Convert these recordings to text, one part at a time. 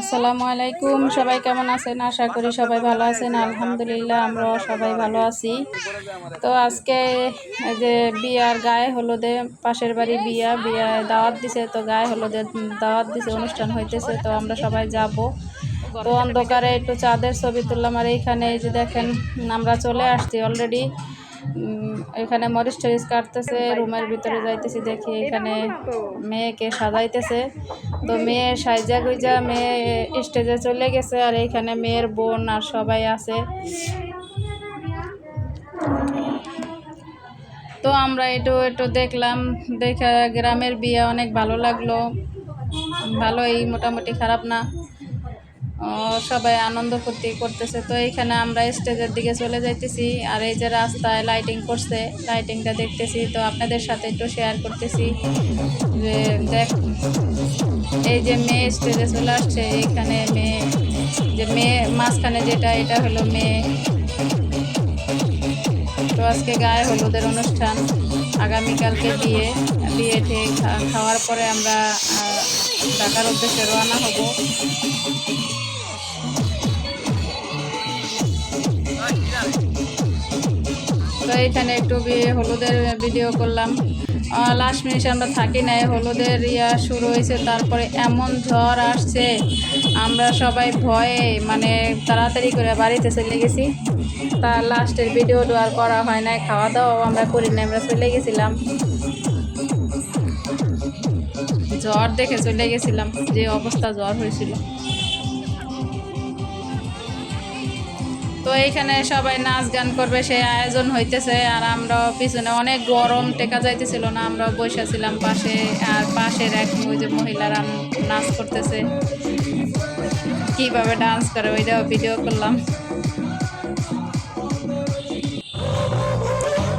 আসসালামু আলাইকুম। সবাই কেমন আছেন? আশা করি সবাই ভালো আছেন। আলহামদুলিল্লাহ আমরা সবাই ভালো আছি। তো আজকে এই যে বিয়ার গায়ে হলুদে, পাশের বাড়ি বিয়া বিয়া দাওয়াত দিছে, তো গায়ে হলুদে দাওয়াত দিছে, অনুষ্ঠান হইতেছে, তো আমরা সবাই যাব। তো অন্ধকারে একটু চাঁদের ছবি তুললাম, আর এইখানে এই যে দেখেন, আমরা চলে আসছি অলরেডি এখানে মরিচ টরিচ কাটতেছে, রুমের ভিতরে যাইতেছি দেখি, এখানে মেয়েকে সাজাইতেছে। তো মেয়ে সাইজা গুইজা মেয়ে স্টেজে চলে গেছে আর এখানে মেয়ের বোন আর সবাই আছে। তো আমরা একটু একটু দেখলাম, দেখে গ্রামের বিয়ে অনেক ভালো লাগল। ভালোই, মোটামুটি খারাপ না। সবাই আনন্দ ফুর্তি করতেছে। তো এইখানে আমরা স্টেজের দিকে চলে যাইতেছি। আর এই যে রাস্তায় লাইটিং করছে লাইটিংটা দেখতেছি। তো আপনাদের সাথে একটু শেয়ার করতেছি যে দেখ, এই যে মেয়ে স্টেজে চলে আসছে, এইখানে মেয়ে, যে মেয়ে মাঝখানে যেটা, এটা হলো মেয়ে। তো আজকে গায়ে হলুদের অনুষ্ঠান। আগামীকালকে বিয়ে। বিয়ে ঠিক খাওয়ার পরে আমরা ঢাকার উদ্দেশ্যে রওনা হব। তো এইখানে একটু হলুদের ভিডিও করলাম। লাস্ট মিনিটে আমরা থাকি নাই, হলুদের ইয়া শুরু হয়েছে, তারপরে এমন ঝড় আসছে, আমরা সবাই ভয়ে মানে তাড়াতাড়ি করে বাড়িতে চলে গেছি। তার লাস্টের ভিডিওটা আর করা হয় নাই খাওয়া দাওয়াও আমরা করি নাই, আমরা চলে গেছিলাম। জ্বর দেখে চলে গেছিলাম, যে অবস্থা জ্বর হয়েছিল। তো এইখানে সবাই নাচ গান করবে সেই আয়োজন হইতেছে, আর আমরা পিছনে অনেক গরম টেকা যাইতেছিল না, আমরা বসেছিলাম পাশে, আর পাশের এক ওই যে মহিলারা নাচ করতেছে। কীভাবে ডান্স করে, ওইটাও ভিডিও করলাম।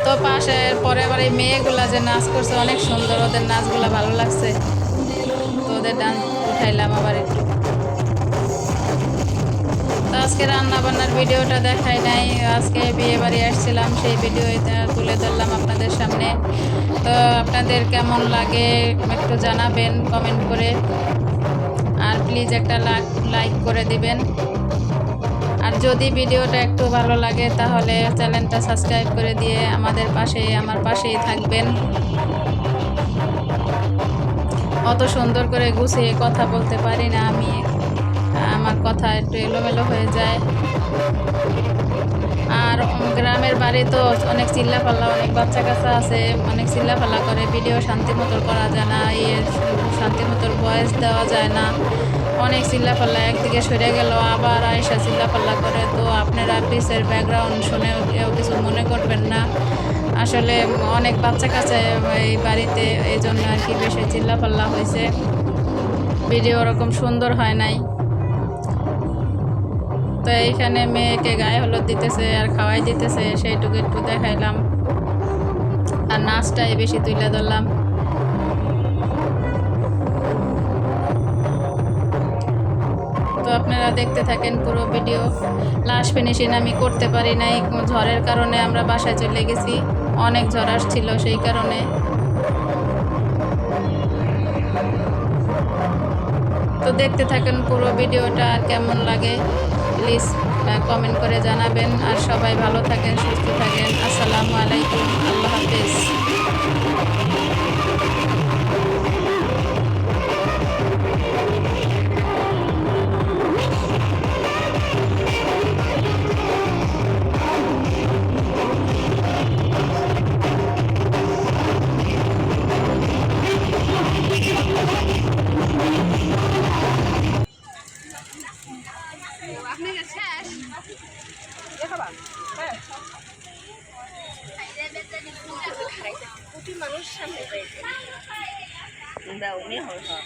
তো পাশের পরে এই মেয়েগুলা যে নাচ করছে, অনেক সুন্দর, ওদের নাচগুলা ভালো লাগছে। তো ওদের ডান্স উঠাইলাম আবার একটু। তো আজকে রান্না বান্নার ভিডিওটা দেখাই নাই। আজকে বিয়ে বাড়ি আসছিলাম, সেই ভিডিওটা তুলে ধরলাম আপনাদের সামনে। তো আপনাদের কেমন লাগে একটু জানাবেন কমেন্ট করে। আর প্লিজ একটা লাইক করে দিবেন। আর যদি ভিডিওটা একটু ভালো লাগে, তাহলে চ্যানেলটা সাবস্ক্রাইব করে দিয়ে আমাদের পাশে, আমার পাশেই থাকবেন। অত সুন্দর করে গুছিয়ে কথা বলতে পারি না আমি। আমার কথা একটু এলোমেলো হয়ে যায়। আর গ্রামের বাড়ি তো অনেক চিল্লাপাল্লা অনেক বাচ্চা কাচ্চা আছে, অনেক চিল্লাপাল্লা করে, ভিডিও শান্তি মতো করা যায় না ইয়ে শান্তি মতো ভয়েস দেওয়া যায় না। অনেক চিল্লাপাল্লা একদিকে সরে গেল, আবার আয়সা চিল্লাপাল্লা করে। তো আপনারা পিসের ব্যাকগ্রাউন্ড শুনে কেউ কিছু মনে করবেন না। আসলে অনেক বাচ্চা কাছে এই বাড়িতে এই জন্য আর কি বেশি চিল্লাপাল্লা হয়েছে। ভিডিও ওরকম সুন্দর হয় নাই। তো এইখানে মেয়েকে গায়ে হলুদ দিতেছে আর খাওয়াই দিতেছে, সেইটুকু একটু দেখাইলাম। আর নাচটাই বেশি তুলে ধরলাম। তো আপনারা দেখতে থাকেন পুরো ভিডিও। লাস্ট ফিনিশিং আমি করতে পারি নাই, ঝড়ের কারণে আমরা বাসায় চলে গেছি। অনেক ঝড় আসছিল সেই কারণে। তো দেখতে থাকেন পুরো ভিডিওটা কেমন লাগে। প্লিজ কমেন্ট করে জানাবেন। আর সবাই ভালো থাকেন সুস্থ থাকেন। আসসালামু আলাইকুম। আল্লাহ নি হয় হয়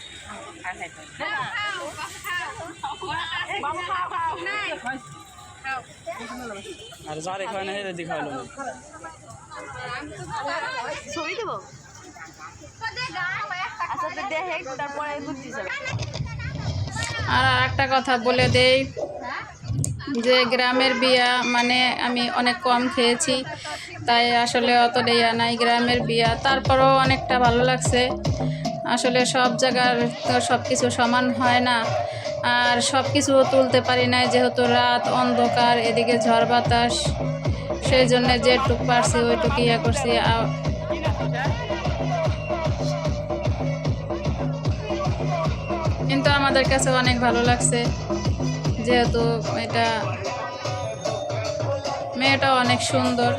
আর যারে খায় না হেরে দেখাইলো না ছবি দেবো? আচ্ছা তো দেখে তারপরে ঘুরতে যাবে আর একটা কথা বলে দেই যে গ্রামের বিয়া মানে আমি অনেক কম খেয়েছি। তাই আসলে অত দেয়া নাই গ্রামের বিয়া। তারপরও অনেকটা ভালো লাগছে। আসলে সব জায়গার তো সব কিছু সমান হয় না। আর সব কিছু তুলতে পারি না যেহেতু রাত, অন্ধকার, এদিকে ঝড় বাতাস। সেই জন্য যেটুক পারছি ওইটুকু ইয়ে করছি। কিন্তু আমাদের কাছে অনেক ভালো লাগছে, যেহেতু এটা মেয়েটা অনেক সুন্দর।